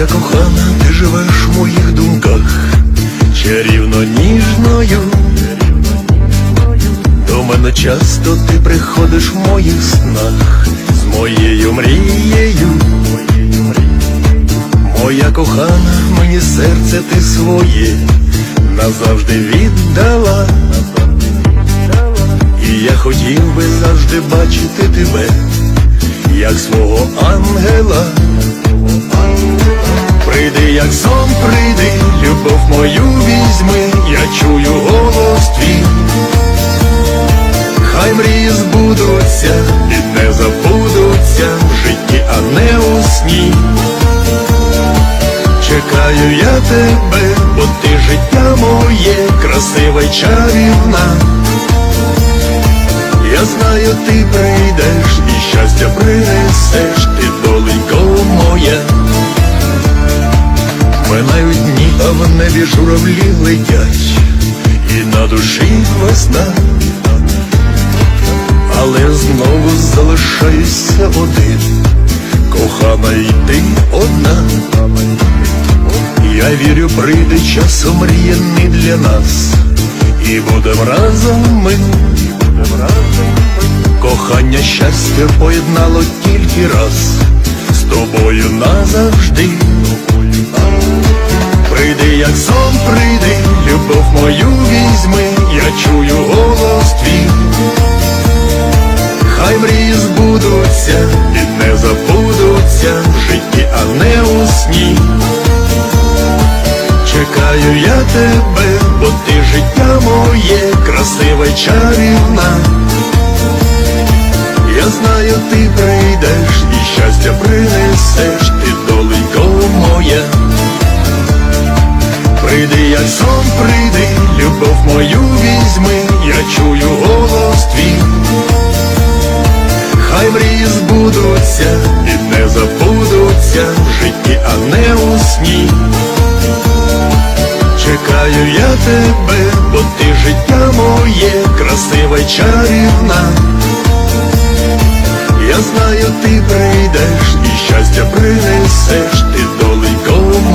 Моя кохана, ти живеш в моїх думках, чарівно ніжною. До мене часто ти приходиш в моїх снах з моєю мрією. Моя кохана, мені серце ти своє назавжди віддала. І я хотів би завжди бачити тебе, як свого ангела. Як сон, прийди, любов мою візьми, я чую голос твій. Хай мрії збудуться і не забудуться в житті, а не у сні. Чекаю я тебе, бо ти життя моє, красива й чарівна. Я знаю, ти прийдеш і щастя принесеш, в небі журавлі летять, і на душі весна, але знову залишаюся один, кохана й ти одна. Я вірю, прийде час омріяний для нас, і будем разом ми. Кохання щастя поєднало тільки раз з тобою назавжди. Прийди, любов мою візьми, я чую голос твій. Хай мрії збудуться і не забудуться в житті, а не у сні. Чекаю я тебе, бо ти життя моє, красива й чарівна. Я знаю, ти прийдеш і щастя принесеш, ти доленько моя. Прийди, як сон, прийди, любов мою візьми, я чую голос твій. Хай мрії збудуться і не забудуться в житті, а не у сні. Чекаю я тебе, бо ти життя моє, красива й чарівна. Я знаю, ти прийдеш і щастя принесеш, ти доленько.